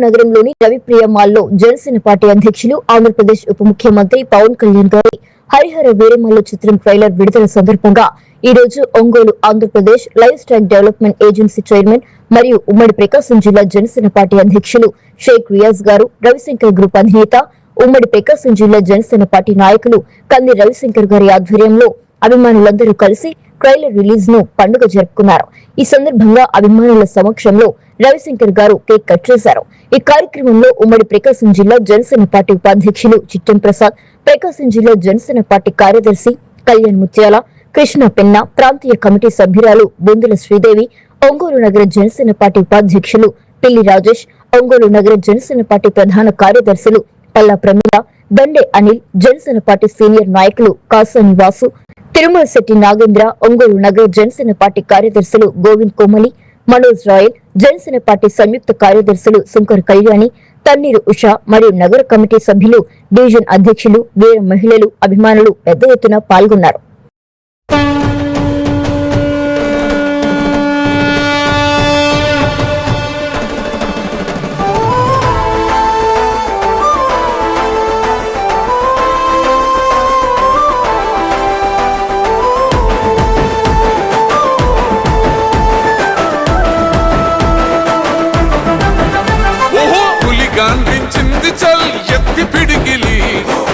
నగరంలోని రవిప్రియ మాల్లో జనసేన పార్టీ అధ్యక్షులు ఆంధ్రప్రదేశ్ ఉప ముఖ్యమంత్రి పవన్ కళ్యాణ్ గారి హరిహర వీరమల్లు చిత్రం ట్రైలర్ విడుదల సందర్భంగా ఈ రోజు Ongole Andhra Pradesh life style development agency chairman మరియు ఉమ్మడి ప్రకాశం జిల్లా జనసేన పార్టీ అధ్యక్షులు షేక్ రియాజ్ గారు రవిశంకర్ గ్రూప్ అధినేత ఉమ్మడి ప్రకాశం జిల్లా జనసేన పార్టీ నాయకులు కంది రవిశంకర్ గారి ఆధ్వర్యంలో అభిమానులందరూ కలిసి ట్రైలర్ రిలీజ్ను పండుగ జరుపుకున్నారు. ఈ సందర్భంగా అభిమానుల సమక్షంలో రవిశంకర్ గారు కేక్ కట్ చేశారు. ఈ కార్యక్రమంలో ఉమ్మడి ప్రకాశం జిల్లా జనసేన పార్టీ ఉపాధ్యక్షులు చిట్టం ప్రసాద్ ప్రకాశం జిల్లా జనసేన పార్టీ కార్యదర్శి కళ్యాణ్ ముత్యాల కృష్ణ పెన్న ప్రాంతీయ కమిటీ సభ్యురాలు బొందుల శ్రీదేవి ఒంగోలు నగర జనసేన పార్టీ ఉపాధ్యక్షులు పిల్లి రాజేష్ ఒంగోలు నగర జనసేన పార్టీ ప్రధాన కార్యదర్శులు పల్లా ప్రమీల దండే అనిల్ జనసేన పార్టీ సీనియర్ నాయకులు కాసాని వాసు తిరుమల శెట్టి నాగేంద్ర ఒంగోలు నగర జనసేన పార్టీ కార్యదర్శులు గోవింద్ కోమలి మనోజ్ రాయల్ జనసేన పార్టీ సంయుక్త కార్యదర్శులు శంకర్ కళ్యాణి తన్నీరు ఉష మరియు నగర కమిటీ సభ్యులు డివిజన్ అధ్యక్షులు వీర మహిళలు అభిమానులు పెద్ద ఎత్తున పాల్గొన్నారు.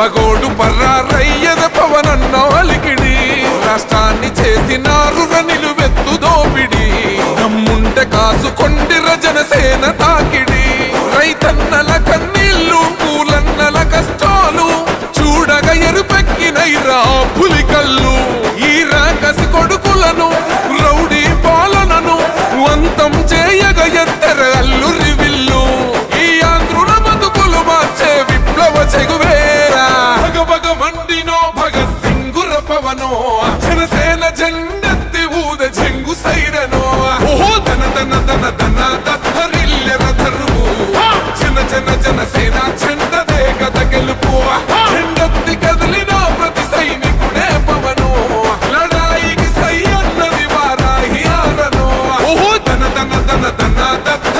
పగోడు పర్రారయ్యద పవనన్న అలికిడి. రాష్ట్రాన్ని చేసినారు నిలువెత్తు దోపిడి. దమ్ముంటే కాసుకొండి రజనసేన తాకిడి. రైతన్నల కన్నీళ్ళు పూలన్నల కష్టాలు చూడగా ఎరుపెక్కినైరా పులికల్లు. కళ్ళు ఈ రాకసి కొడుకులను రౌడీ పాలనను వంతం చేయగ సింగుర పవనో జనసేన జెండెత్తి ఊద చెంగు సైరనో. ఓహో ధన ధన ధన ధన దత్తరిల్లెర ధరువు జన జన జనసేన చెండదే గద గెలుపు. చెండెత్తి కదిలిన ప్రతి సైనికుడే పవను. లడాయికి సై అన్నది వారాహి ఆరను. ఓహో ధన ధన ధన ధన దత్తరిల్లెర